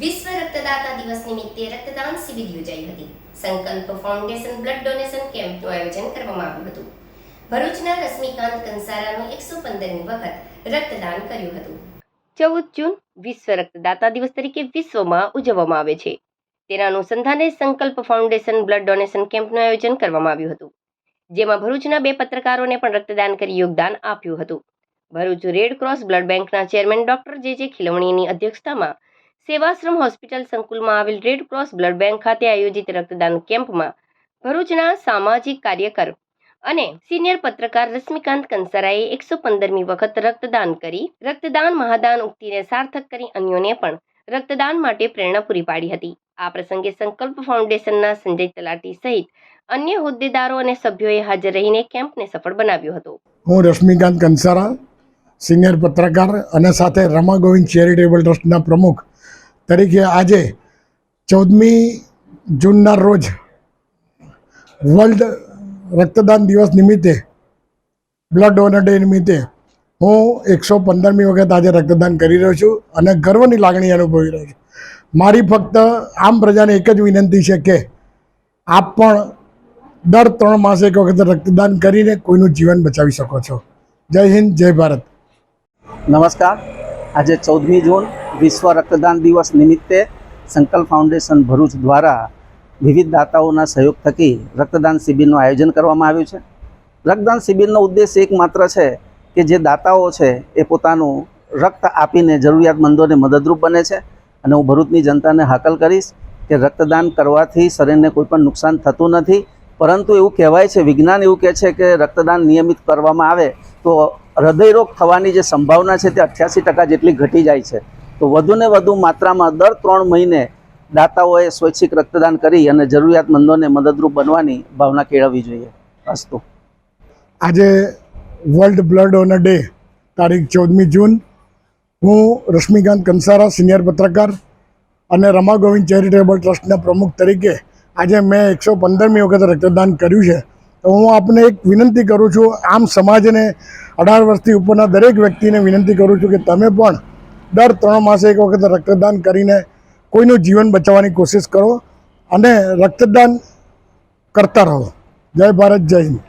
વિશ્વ રક્તદાતા દિવસ નિમિત્તે રક્તદાન શિબિર યોજાઈ હતી. સંકલ્પ ફાઉન્ડેશન બ્લડ ડોનેશન કેમ્પનું આયોજન કરવામાં આવ્યું હતું. ભરૂચના રશ્મિકાંત કંસારાનું એકસો પંદરમી વખત રક્તદાન કર્યું હતું. ચૌદ જૂન વિશ્વ રક્તદાતા દિવસ તરીકે વિશ્વમાં ઉજવવામાં આવે છે. તેના અનુસંધાને સંકલ્પ ફાઉન્ડેશન બ્લડ ડોનેશન કેમ્પનું આયોજન કરવામાં આવ્યું હતું. જેમાં ભરૂચના બે પત્રકારોને પણ રક્તદાન કરી યોગદાન આપ્યું હતું. ભરૂચ રેડ ક્રોસ બ્લડ બેંકના ચેરમેન ડોક્ટર જે જે ખીલવણીની અધ્યક્ષતામાં સેવાશ્રમ હોસ્પિટલ સંકુલમાં આવેલ રેડ ક્રોસ બ્લડ બેંક ખાતે આયોજિત રક્તદાન કેમ્પમાં ભરૂચના સામાજિક કાર્યકર અને સિનિયર પત્રકાર રશ્મિકાંત કંસારાએ એકસો પંદરમી વખત રક્તદાન કરી, રક્તદાન મહાદાન ઉક્તિને સાર્થક કરી અન્યોને પણ રક્તદાન માટે પ્રેરણા પૂરી પાડી હતી. આ પ્રસંગે સંકલ્પ ફાઉન્ડેશનના સંજય તલાટી સહિત અન્ય હોદ્દેદારો અને સભ્યોએ હાજર રહીને કેમ્પને સફળ બનાવ્યો હતો. હું રશ્મિકાંત કંસારા સિનિયર પત્રકાર અને સાથે રમા ગોવિંદ ચેરિટેબલ ટ્રસ્ટના પ્રમુખ તરીકે આજે ચૌદમી જૂનના રોજ વર્લ્ડ રક્તદાન દિવસ નિમિત્તે, બ્લડ ડોનર ડે નિમિત્તે હું એકસો પંદરમી વખત આજે રક્તદાન કરી રહ્યો છું અને ગર્વની લાગણી અનુભવી રહ્યો છું. મારી ફક્ત આમ પ્રજાને એક જ વિનંતી છે કે આપ પણ દર ત્રણ માસે એક વખત રક્તદાન કરીને કોઈનું જીવન બચાવી શકો છો. જય હિન્દ, જય ભારત. નમસ્કાર. આજે ચૌદમી જૂન, વિશ્વ રક્તદાન દિવસ નિમિત્તે સંકલ્પ ફાઉન્ડેશન ભરૂચ દ્વારા વિવિધ દાતાઓના સહયોગ થકી રક્તદાન શિબિરનું આયોજન કરવામાં આવ્યું છે. રક્તદાન શિબિરનો ઉદ્દેશ એકમાત્ર છે કે જે દાતાઓ છે એ પોતાનું રક્ત આપીને જરૂરિયાતમંદોને મદદરૂપ બને છે. અને હું ભરૂચની જનતાને હાકલ કરીશ કે રક્તદાન કરવાથી શરીરને કોઈ પણ નુકસાન થતું નથી. પરંતુ એવું કહેવાય છે, વિજ્ઞાન એવું કહે છે કે રક્તદાન નિયમિત કરવામાં આવે તો હૃદયરોગ થવાની જે સંભાવના છે તે અઠ્યાસી ટકા જેટલી ઘટી જાય છે. તો વધુને વધુ માત્રામાં દર ત્રણ મહિને દાતાઓએ સ્વૈચ્છિક રક્તદાન કરી અને જરૂરિયાતમંદોને મદદરૂપ બનવાની ભાવના કેળવવી જોઈએ. અસ્તુ. આજે વર્લ્ડ બ્લડ ડોનર ડે તારીખ ચૌદમી જૂન. હું રશ્મિકાંત કંસારા, સિનિયર પત્રકાર અને રમા ગોવિંદ ચેરિટેબલ ટ્રસ્ટના પ્રમુખ તરીકે આજે મેં એકસો પંદરમી વખત રક્તદાન કર્યું છે. તો હું આપને એક વિનંતી કરું છું, આમ સમાજને અઢાર વર્ષથી ઉપરના દરેક વ્યક્તિને વિનંતી કરું છું કે તમે પણ દર ત્રણ માસે એક વખત રક્તદાન કરીને કોઈનું જીવન બચાવવાની કોશિશ કરો અને રક્તદાન કરતા રહો. જય ભારત, જય હિન્દ.